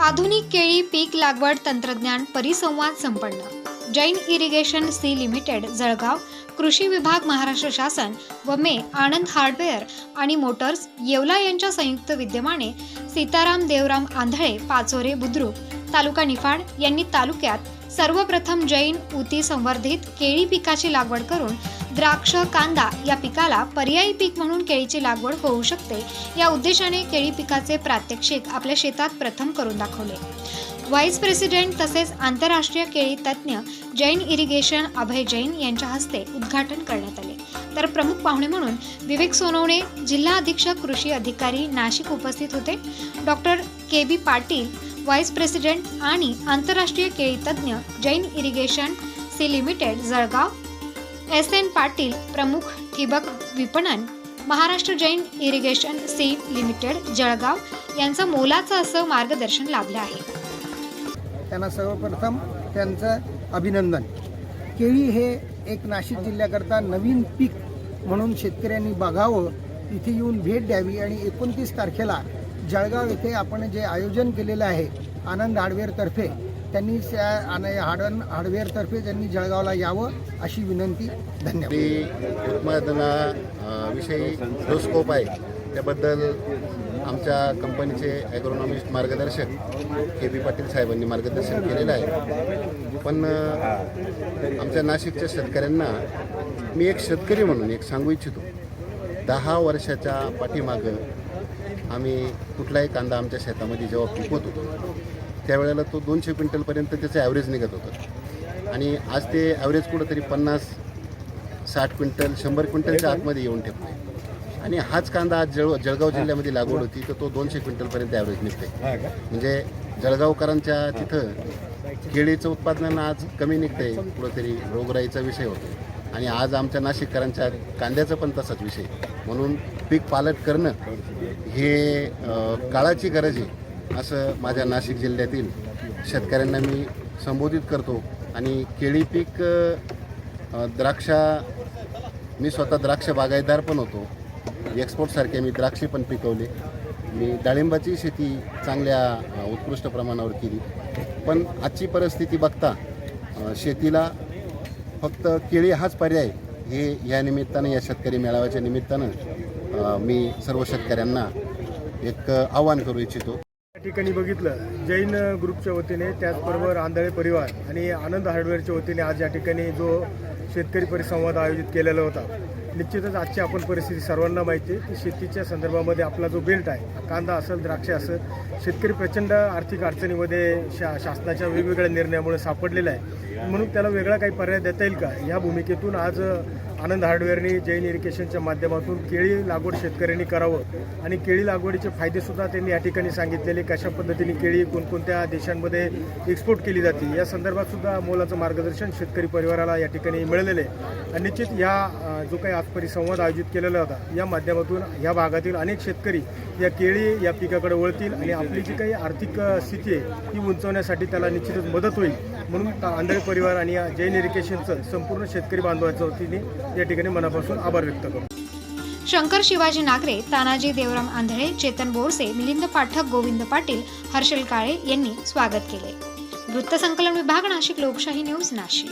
आधुनिक केळी पीक लागवड तंत्रज्ञान परिसंवाद संपन्न. Jain irrigation C limited Jalgaon कृषी विभाग महाराष्ट्र शासन व मे आनंद हार्डवेअर आणि मोटर्स येवला यांच्या संयुक्त विद्यमाने सीताराम देवराम आंधळे पाचोरे बुद्रुक तालुका निफाड यांनी तालुक्यात सर्वप्रथम जैन ऊती संवर्धित केळी पिकाची लागवड करून द्राक्ष कांदा या पिकाला पर्यायी पीक म्हणून केळीची लागवड होऊ शकते. या उद्देशाने केळी पिकाचे प्रात्यक्षिक आपल्या शेतात प्रथम करून दाखवले. व्हाईस प्रेसिडेंट तसेच आंतरराष्ट्रीय केळी तज्ज्ञ जैन इरिगेशन अभय जैन यांच्या हस्ते उद्घाटन करण्यात आले. तर प्रमुख पाहुणे म्हणून विवेक सोनवणे जिल्हा अधीक्षक कृषी अधिकारी नाशिक उपस्थित होते. Doctor K B Patil vice president आणि आंतरराष्ट्रीय केळी तज्ज्ञ Jain irrigation C limited Jalgaon. S N Patil प्रमुख ठिबक विपणन महाराष्ट्र जैन इरिगेशन सेम लिमिटेड जळगाव यांचं मोलाचं असं मार्गदर्शन लाभलं आहे. त्यांना सर्वप्रथम त्यांचं अभिनंदन. केळी हे एक नाशिक जिल्ह्याकरता नवीन पीक म्हणून शेतकऱ्यांनी बघावं इथे येऊन भेट द्यावी आणि एकोणतीस तारखेला जळगाव येथे आपण जे आयोजन केलेलं आहे आनंद आडवेरतर्फे त्यांनी आणि आन- हार्डवेअरतर्फे त्यांनी जळगावला यावं अशी विनंती. धन्यवाद. उत्पादनाविषयी जो स्कोप आहे त्याबद्दल आमच्या कंपनीचे ॲग्रोनॉमिस्ट मार्गदर्शक के बी पाटील साहेबांनी मार्गदर्शन केलेलं आहे. पण आमच्या नाशिकच्या शेतकऱ्यांना मी एक शेतकरी म्हणून एक सांगू इच्छितो. दहा वर्षाच्या पाठीमागं आम्ही कुठलाही कांदा आमच्या शेतामध्ये जेव्हा पिकवतो त्यावेळेला तो दोनशे क्विंटलपर्यंत त्याचं ॲव्हरेज निघत होतं. आणि आज ते ॲव्हरेज कुठंतरी पन्नास साठ क्विंटल शंभर क्विंटलच्या आतमध्ये येऊन ठेपते आणि हाच कांदा आज जळ जळगाव जिल्ह्यामध्ये लागवड होती तर तो दोनशे क्विंटलपर्यंत ॲव्हरेज निघते म्हणजे जळगावकरांच्या तिथं केळीचं उत्पादन आज कमी निघतंय कुठंतरी रोगराईचा विषय होतो. आणि आज आमच्या नाशिककरांच्या कांद्याचा पण तसाच विषय. म्हणून पीक पालट करणं हे काळाची गरज आहे. असं माझ्या नाशिक जिल्ह्यातील शेतकऱ्यांना मी संबोधित करतो. आणि केळी पीक द्राक्षा मी स्वतः द्राक्ष बागायतदार पण होतो. एक्सपोर्टसारखे मी द्राक्षे पण पिकवले. मी डाळिंबाची शेती चांगल्या उत्कृष्ट प्रमाणावर केली. पण आजची परिस्थिती बघता शेतीला फक्त केळी हाच पर्याय हे या निमित्तानं या शेतकरी मेळाव्याच्या निमित्तानं मी सर्व शेतकऱ्यांना एक आवाहन करू इच्छितो. या ठिकाणी बघितलं जैन ग्रुपच्या वतीने त्याचबरोबर आंधळे परिवार आणि आनंद हार्डवेअरच्या वतीने आज या ठिकाणी जो शेतकरी परिसंवाद आयोजित केलेला होता. निश्चितच आजची आपण परिस्थिती सर्वांना माहिती आहे की शेतीच्या संदर्भामध्ये आपला जो बेल्ट आहे कांदा असेल द्राक्ष असेल शेतकरी प्रचंड आर्थिक अडचणीमध्ये शा शासनाच्या वेगवेगळ्या निर्णयामुळे सापडलेला आहे. म्हणून त्याला वेगळा काही पर्याय देता येईल का? ह्या भूमिकेतून आज आनंद हार्डवेअरनी जैन इरिगेशनच्या माध्यमातून केळी लागवड शेतकऱ्यांनी करावं आणि केळी लागवडीचे फायदेसुद्धा त्यांनी या ठिकाणी सांगितलेले कशा पद्धतीने केळी कोणकोणत्या देशांमध्ये एक्सपोर्ट केली जाते या संदर्भात सुद्धा मोलाचं मार्गदर्शन शेतकरी परिवाराला या ठिकाणी मिळालेलं आहे. आणि निश्चित या जो काही आज परिसंवाद आयोजित केलेला होता या माध्यमातून या भागातील अनेक शेतकरी या केळी या पिकाकडे वळतील आणि आपली जी काही आर्थिक स्थिती आहे ती उंचवण्यासाठी त्याला निश्चितच मदत होईल. म्हणून ता- आंधळे परिवार आणि या जैन इरिगेशनचं संपूर्ण शेतकरी बांधवाच्या वतीने या ठिकाणी मनापासून आभार व्यक्त करतो. शंकर शिवाजी नागरे तानाजी देवराम आंधळे चेतन बोरसे मिलिंद पाठक गोविंद पाटील हर्षल काळे यांनी स्वागत केले. वृत्तसंकलन विभाग नाशिक लोकशाही न्यूज नाशिक.